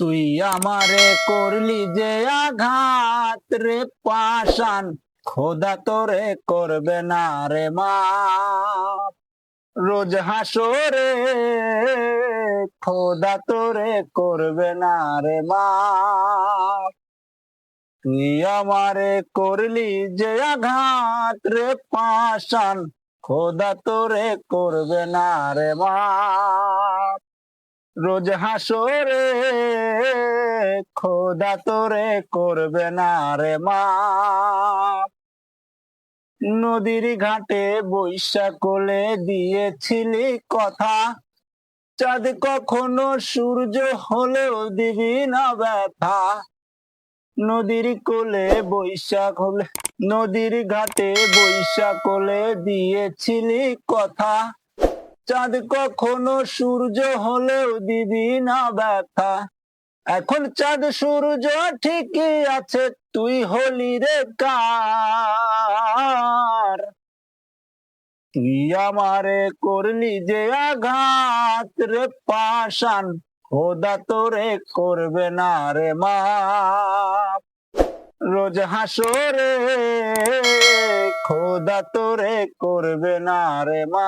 তুই আমারে করলি যে আঘাত রে পাশান খোদা তোরে করবে না রে মা রোজ হাসরে খোদা তোরে করবে না রে মা তুই আমারে করলি যে আঘাত রে পাশান খোদা তোরে করবে না রে মা রোজ হাসরে খোদা তোরে করবে না রে মা নদীর ঘাটে বৈশা কোলে দিয়েছিলি কথা, চাঁদ কখনো সূর্য হলেও দিবি না ব্যথা। নদীর কোলে বৈশাখ হলে নদীর ঘাটে বৈশাখ কোলে দিয়েছিলি কথা চাঁদ কখনো সূর্য হলেও দিবি না ব্যথা। এখন চাঁদ সূর্য ঠিকই আছে, তুই হলি রে কার। তুই আমারে করলি যে আঘাত রে পাশান খোদা তোরে করবে না রে মা রোজ হাসরে খোদা তোরে করবে না রে মা